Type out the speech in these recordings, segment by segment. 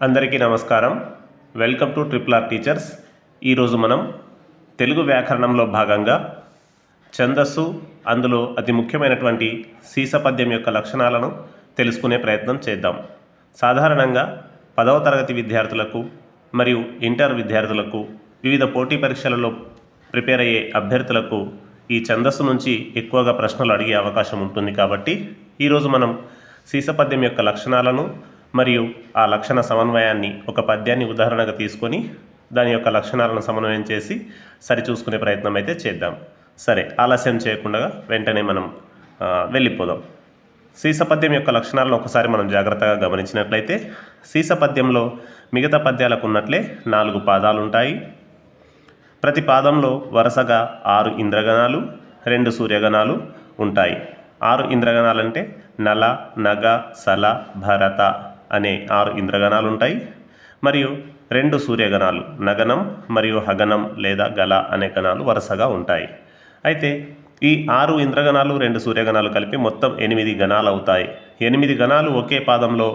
అందరికీ నమస్కారం. Welcome to triple R teachers. ఈరోజు మనం తెలుగు వ్యాకరణంలో భాగంగా ఛందస్సు అందులో అతి ముఖ్యమైనటువంటి సీసపద్యం యొక్క లక్షణాలను తెలుసుకునే ప్రయత్నం చేద్దాం. సాధారణంగా పదవ తరగతి విద్యార్థులకు మరియు ఇంటర్ విద్యార్థులకు వివిధ పోటీ పరీక్షలలో ప్రిపేర్ అయ్యే అభ్యర్థులకు ఈ ఛందస్సు నుంచి ఎక్కువగా ప్రశ్నలు అడిగే అవకాశం ఉంటుంది కాబట్టి ఈరోజు మనం సీసపద్యం యొక్క లక్షణాలను మరియు ఆ లక్షణ సమన్వయాన్ని ఒక పద్యాన్ని ఉదాహరణగా తీసుకొని దాని యొక్క లక్షణాలను సమన్వయం చేసి సరిచూసుకునే ప్రయత్నం అయితే చేద్దాం. సరే ఆలస్యం చేయకుండా వెంటనే మనం వెళ్ళిపోదాం. సీసపద్యం యొక్క లక్షణాలను ఒకసారి మనం జాగ్రత్తగా గమనించినట్లయితే సీసపద్యంలో మిగతా పద్యాలకు ఉన్నట్లే నాలుగు పాదాలు ఉంటాయి ప్రతి పాదంలో వరుసగా ఆరు ఇంద్రగణాలు రెండు సూర్యగణాలు ఉంటాయి. ఆరు ఇంద్రగణాలంటే నల నగ సల భరత. అనే ఆరు ఇంద్రగణాలు ఉంటాయి మరియు రెండు సూర్యగణాలు నగనం మరియు హగనం లేదా గల అనే గణాలు వరుసగా ఉంటాయి. అయితే ఈ ఆరు ఇంద్రగణాలు రెండు సూర్యగణాలు కలిపి మొత్తం ఎనిమిది గణాలు అవుతాయి ఎనిమిది గణాలు ఒకే పాదంలో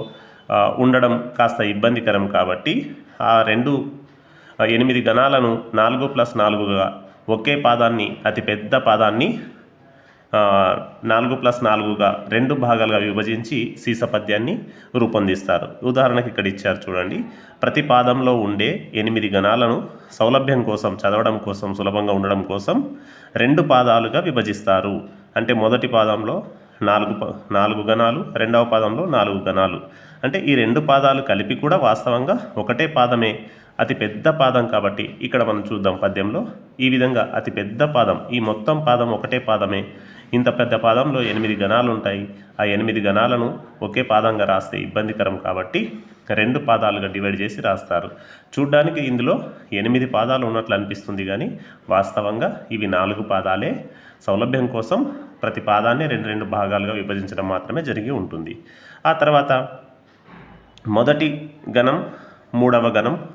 ఉండడం కాస్త ఇబ్బందికరం కాబట్టి ఆ రెండు ఎనిమిది గణాలను నాలుగు ప్లస్ నాలుగుగా ఒకే పాదాన్ని అతి పెద్ద పాదాన్ని నాలుగు ప్లస్ నాలుగుగా రెండు భాగాలుగా విభజించి సీసపద్యాన్ని రూపొందిస్తారు. ఉదాహరణకి ఇక్కడ ఇచ్చారు చూడండి. ప్రతి పాదంలో ఉండే ఎనిమిది గణాలను సౌలభ్యం కోసం చదవడం కోసం సులభంగా ఉండడం కోసం రెండు పాదాలుగా విభజిస్తారు. అంటే మొదటి పాదంలో నాలుగు నాలుగు గణాలు రెండవ పాదంలో నాలుగు గణాలు. అంటే ఈ రెండు పాదాలు కలిపి కూడా వాస్తవంగా ఒకటే పాదమే అతి పెద్ద పాదం కాబట్టి ఇక్కడ మనం చూద్దాం పద్యంలో. ఈ విధంగా అతి పెద్ద పాదం ఈ మొత్తం పాదం ఒకటే పాదమే. ఇంత పెద్ద పాదంలో ఎనిమిది గణాలు ఉంటాయి. ఆ ఎనిమిది గణాలను ఒకే పాదంగా రాస్తే ఇబ్బందికరం కాబట్టి రెండు పాదాలుగా డివైడ్ చేసి రాస్తారు. చూడ్డానికి ఇందులో ఎనిమిది పాదాలు ఉన్నట్లు అనిపిస్తుంది కానీ వాస్తవంగా ఇవి నాలుగు పాదాలే. సౌలభ్యం కోసం ప్రతి పాదాన్ని రెండు రెండు భాగాలుగా విభజించడం మాత్రమే జరిగి ఉంటుంది. ఆ తర్వాత మొదటి గణం మూడవ గణం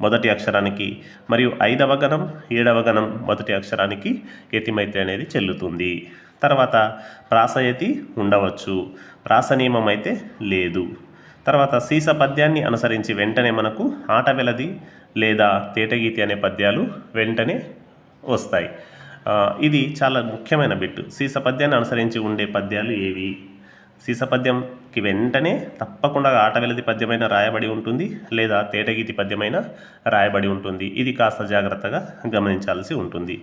మొదటి అక్షరానికి మరియు ఐదవ గణం ఏడవ గణం మొదటి అక్షరానికి యతిమైత్రి అనేది చెల్లుతుంది. తర్వాత ప్రాసయతి ఉండవచ్చు. ప్రాస నియమం అయితే లేదు. తర్వాత సీస పద్యాన్ని అనుసరించి వెంటనే మనకు ఆట వెలది లేదా తేటగీతి అనే పద్యాలు వెంటనే వస్తాయి. ఇది చాలా ముఖ్యమైన బిట్టు సీస పద్యాన్ని అనుసరించి ఉండే పద్యాలు ఏవి? సీస పద్యంకి వెంటనే తప్పకుండా ఆట వెలది పద్యమైన రాయబడి ఉంటుంది లేదా తేటగీతి పద్యమైన రాయబడి ఉంటుంది. ఇది కాస్త జాగ్రత్తగా గమనించాల్సి ఉంటుంది.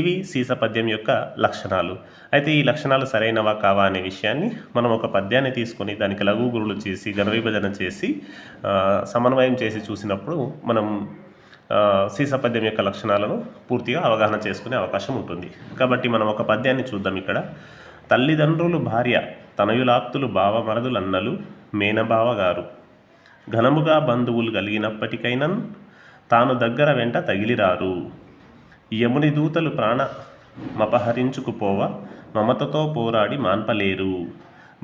ఇవి సీస పద్యం యొక్క లక్షణాలు. అయితే ఈ లక్షణాలు సరైనవా కావా అనే విషయాన్ని మనం ఒక పద్యాన్ని తీసుకొని దానికి లఘు గురులు చేసి ఘన విభజన చేసి సమన్వయం చేసి చూసినప్పుడు మనం సీసపద్యం సీస పద్యం యొక్క లక్షణాలను పూర్తిగా అవగాహన చేసుకునే అవకాశం ఉంటుంది. కాబట్టి మనం ఒక పద్యాన్ని చూద్దాం ఇక్కడ. తల్లిదండ్రులు భార్య తనయులాప్తులు బావమరదులన్నలు మేనబావ గారు ఘనముగా బంధువులు కలిగినప్పటికైనన్ తాను దగ్గర వెంట తగిలిరారు. యముని దూతలు ప్రాణ మపహరించుకుపోవ మమతతో పోరాడి మాన్పలేరు.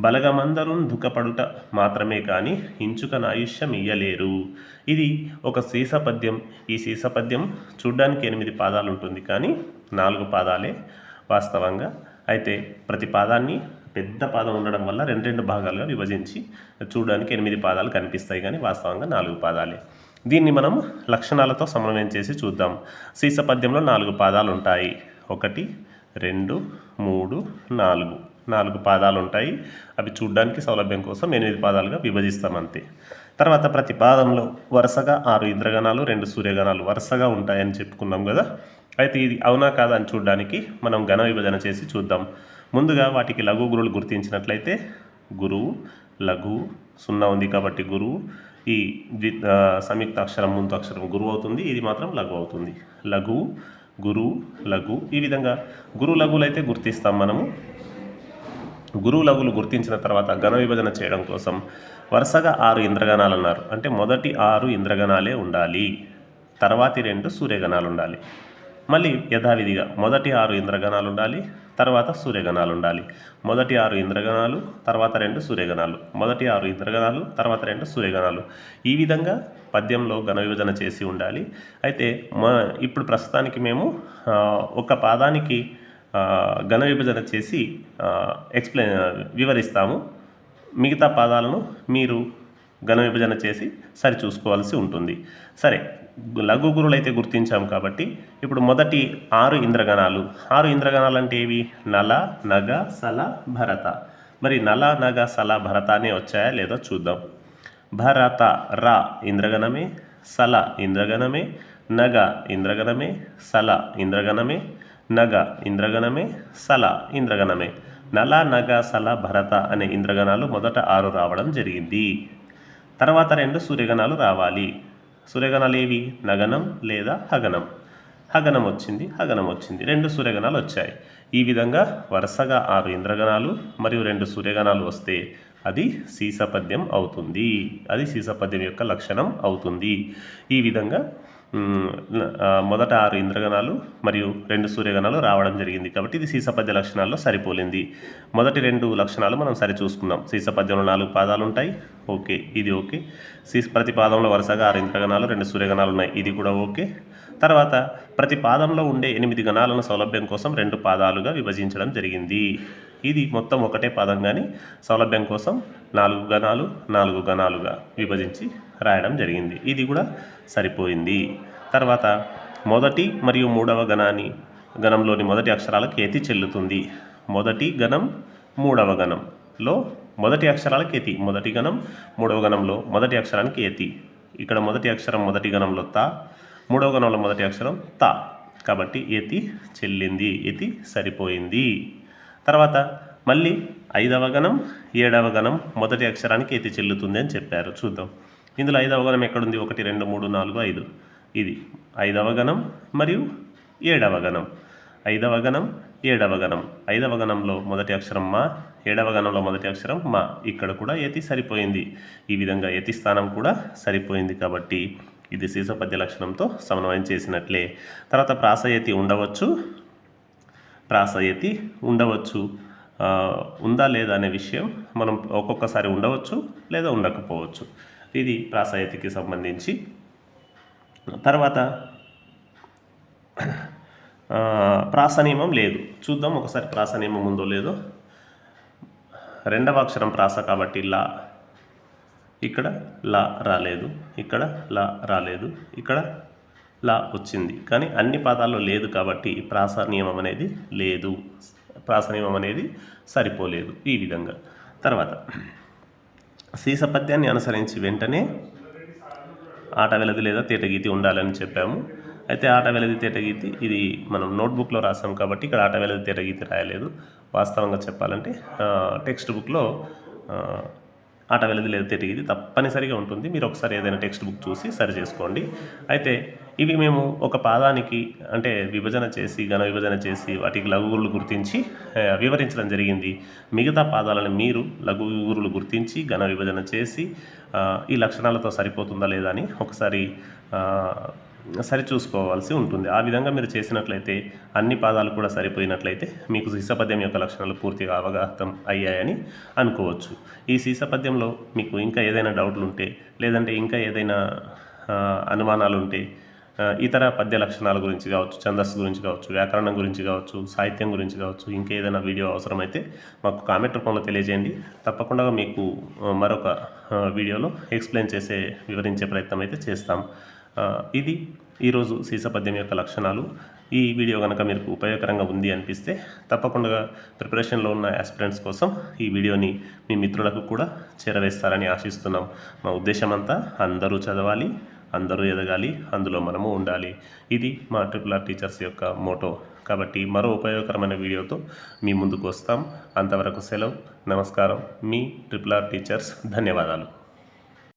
బలగమందరున్ దుఃఖపడుట మాత్రమే కాని ఇంచుక నాయుష్యం ఇయ్యలేరు. ఇది ఒక శీసపద్యం ఈ సీసపద్యం చూడ్డానికి ఎనిమిది పాదాలు ఉంటుంది కానీ నాలుగు పాదాలే వాస్తవంగా. అయితే ప్రతి పాదాన్ని పెద్ద పాదం ఉండడం వల్ల రెండు రెండు భాగాలుగా విభజించి చూడడానికి ఎనిమిది పాదాలు కనిపిస్తాయి కానీ వాస్తవంగా నాలుగు పాదాలే. దీన్ని మనం లక్షణాలతో సమన్వయం చేసి చూద్దాం. సీస పద్యంలో నాలుగు పాదాలు ఉంటాయి. ఒకటి రెండు మూడు నాలుగు. నాలుగు పాదాలు ఉంటాయి. అవి చూడ్డానికి సౌలభ్యం కోసం ఎనిమిది పాదాలుగా విభజిస్తాం అంతే. తర్వాత ప్రతి పాదంలో వరుసగా ఆరు ఇంద్రగణాలు రెండు సూర్యగణాలు వరుసగా ఉంటాయని చెప్పుకున్నాం కదా. అయితే ఇది అవునా కాదా అని చూడడానికి మనం ఘన విభజన చేసి చూద్దాం. ముందుగా వాటికి లఘు గురువులు గుర్తించినట్లయితే గురువు లఘు సున్నా ఉంది కాబట్టి గురువు ఈ ద్వి సంయుక్త అక్షరం ముందు అక్షరం గురువు అవుతుంది ఇది మాత్రం లఘు అవుతుంది. లఘు గురువు లఘు ఈ విధంగా గురు లఘువులు అయితే గుర్తిస్తాం మనము. గురువు లఘువులు గుర్తించిన తర్వాత ఘన విభజన చేయడం కోసం వరుసగా ఆరు ఇంద్రగణాలు అన్నారు. అంటే మొదటి ఆరు ఇంద్రగణాలే ఉండాలి. తర్వాతి రెండు సూర్యగణాలు ఉండాలి. మళ్ళీ యథావిధిగా మొదటి ఆరు ఇంద్రగణాలు ఉండాలి తర్వాత సూర్యగణాలు ఉండాలి మొదటి ఆరు ఇంద్రగణాలు తర్వాత రెండు సూర్యగణాలు. మొదటి ఆరు ఇంద్రగణాలు తర్వాత రెండు సూర్యగణాలు. ఈ విధంగా పద్యంలో ఘన విభజన చేసి ఉండాలి. అయితే మా ఇప్పుడు ప్రస్తుతానికి మేము ఒక పాదానికి ఘన విభజన చేసి ఎక్స్ప్లెయిన్ వివరిస్తాము. మిగతా పాదాలను మీరు ఘన విభజన చేసి సరిచూసుకోవాల్సి ఉంటుంది. సరే లఘు గురులు అయితే గుర్తించాం కాబట్టి ఇప్పుడు మొదటి ఆరు ఇంద్రగణాలు. ఆరు ఇంద్రగణాలు అంటే ఏవి? నల నగ సల భరత. మరి నల నగ సల భరత అనే వచ్చాయా లేదో చూద్దాం. భరత రా ఇంద్రగణమే సల ఇంద్రగణమే నగ ఇంద్రగణమే సల ఇంద్రగణమే నగ ఇంద్రగణమే సల ఇంద్రగణమే. నల నగ సల భరత అనే ఇంద్రగణాలు మొదట ఆరు రావడం జరిగింది. తర్వాత రెండు సూర్యగణాలు రావాలి. సూర్యగణాలు ఏవి నగనం లేదా హగనం? హగనం వచ్చింది హగనం వచ్చింది. రెండు సూర్యగణాలు వచ్చాయి. ఈ విధంగా వరుసగా ఆరు ఇంద్రగణాలు మరియు రెండు సూర్యగణాలు వస్తే అది సీసపద్యం అవుతుంది. అది సీసపద్యం యొక్క లక్షణం అవుతుంది. ఈ విధంగా మొదట ఆరు ఇంద్రగణాలు మరియు రెండు సూర్యగణాలు రావడం జరిగింది కాబట్టి ఇది సీసపద్య లక్షణాల్లో సరిపోలింది. మొదటి రెండు లక్షణాలు మనం సరి చూసుకున్నాం సీసపద్యంలో నాలుగు పాదాలు ఉంటాయి. ఓకే ఇది ఓకే. సీస ప్రతి పాదంలో వరుసగా ఆరు ఇంద్రగణాలు రెండు సూర్యగణాలు ఉన్నాయి. ఇది కూడా ఓకే. తర్వాత ప్రతి పాదంలో ఉండే ఎనిమిది గణాలను సౌలభ్యం కోసం రెండు పాదాలుగా విభజించడం జరిగింది. ఇది మొత్తం ఒకటే పాదం కానీ సౌలభ్యం కోసం నాలుగు గణాలు నాలుగు గణాలుగా విభజించి రాయడం జరిగింది. ఇది కూడా సరిపోయింది. తర్వాత మొదటి మరియు మూడవ గణాన్ని గణంలోని మొదటి అక్షరాలకు ఏతి చెల్లుతుంది. మొదటి గణం మూడవ గణంలో మొదటి అక్షరాలకు ఏతి మొదటి గణం మూడవ గణంలో మొదటి అక్షరానికి ఏతి. ఇక్కడ మొదటి అక్షరం మొదటి గణంలో తా మూడవ గణంలో మొదటి అక్షరం త. కాబట్టి ఎతి చెల్లింది ఎతి సరిపోయింది. తర్వాత మళ్ళీ ఐదవ గణం ఏడవ గణం మొదటి అక్షరానికి ఎతి చెల్లుతుంది అని చెప్పారు. చూద్దాం. ఇందులో ఐదవ గణం ఎక్కడుంది? ఒకటి రెండు మూడు నాలుగు ఐదు. ఇది ఐదవ గణం మరియు ఏడవ గణం. ఐదవ గణం ఏడవ గణం. ఐదవ గణంలో మొదటి అక్షరం మా ఏడవ గణంలో మొదటి అక్షరం మా. ఇక్కడ కూడా యతి సరిపోయింది. ఈ విధంగా యతి స్థానం కూడా సరిపోయింది కాబట్టి ఇది సీసపద్య లక్షణంతో సమన్వయం చేసినట్లే. తర్వాత ప్రాసయతి ఉండవచ్చు. ప్రాసయతి ఉండవచ్చు. ఉందా లేదా అనే విషయం మనం ఒక్కొక్కసారి ఉండవచ్చు లేదా ఉండకపోవచ్చు. ఇది ప్రాసయతికి సంబంధించి. తర్వాత ప్రాసనియమం లేదు. చూద్దాం ఒకసారి ప్రాసనియమం ఉందో లేదో. రెండవ అక్షరం ప్రాస కాబట్టి లా. ఇక్కడ లా రాలేదు ఇక్కడ లా రాలేదు ఇక్కడ లా వచ్చింది. కానీ అన్ని పాదాల్లో లేదు కాబట్టి ప్రాస నియమం అనేది లేదు. ప్రాస నియమం అనేది సరిపోలేదు ఈ విధంగా. తర్వాత సీసపద్యాన్ని అనుసరించి వెంటనే ఆట వెలది లేదా తేటగీతి ఉండాలని చెప్పాము. అయితే ఆట వెలది తేటగీతి ఇది మనం నోట్బుక్లో రాసాం కాబట్టి ఇక్కడ ఆట వెలది తేటగీతి రాయలేదు. వాస్తవంగా చెప్పాలంటే టెక్స్ట్ బుక్లో ఆట వెళ్ళదు లేదా తిరిగిది తప్పనిసరిగా ఉంటుంది. మీరు ఒకసారి ఏదైనా టెక్స్ట్ బుక్ చూసి సరి చేసుకోండి. అయితే ఇవి మేము ఒక పాదానికి అంటే విభజన చేసి ఘన విభజన చేసి వాటికి లఘుగురులు గుర్తించి వివరించడం జరిగింది. మిగతా పాదాలను మీరు లఘుగురులు గుర్తించి ఘన విభజన చేసి ఈ లక్షణాలతో సరిపోతుందా లేదా అని ఒకసారి సరిచూసుకోవాల్సి ఉంటుంది. ఆ విధంగా మీరు చేసినట్లయితే అన్ని పాదాలు కూడా సరిపోయినట్లయితే మీకు సీసపద్యం యొక్క లక్షణాలు పూర్తిగా అవగాహతం అయ్యాయని అనుకోవచ్చు. ఈ సీసపద్యంలో మీకు ఇంకా ఏదైనా డౌట్లు ఉంటే లేదంటే ఇంకా ఏదైనా అనుమానాలు ఉంటే ఇతర పద్య లక్షణాల గురించి కావచ్చు ఛందస్సు గురించి కావచ్చు వ్యాకరణం గురించి కావచ్చు సాహిత్యం గురించి కావచ్చు ఇంకా ఏదైనా వీడియో అవసరమైతే మాకు కామెంట్ రూపంలో తెలియజేయండి. తప్పకుండా మీకు మరొక వీడియోలో ఎక్స్ప్లెయిన్ చేసే వివరించే ప్రయత్నం అయితే చేస్తాం. ఇది ఈరోజు సీసపద్యం యొక్క లక్షణాలు. ఈ వీడియో కనుక మీకు ఉపయోగకరంగా ఉంది అనిపిస్తే తప్పకుండా ప్రిపరేషన్లో ఉన్న ఆస్పిరెంట్స్ కోసం ఈ వీడియోని మీ మిత్రులకు కూడా చేరవేస్తారని ఆశిస్తున్నాం. మా ఉద్దేశం అంతా అందరూ చదవాలి అందరూ ఎదగాలి అందులో మనము ఉండాలి. ఇది మా ట్రిపుల్ ఆర్ టీచర్స్ యొక్క మోటో కాబట్టి మరో ఉపయోగకరమైన వీడియోతో మీ ముందుకు వస్తాం. అంతవరకు సెలవు నమస్కారం. మీ ట్రిపుల్ ఆర్ టీచర్స్ ధన్యవాదాలు.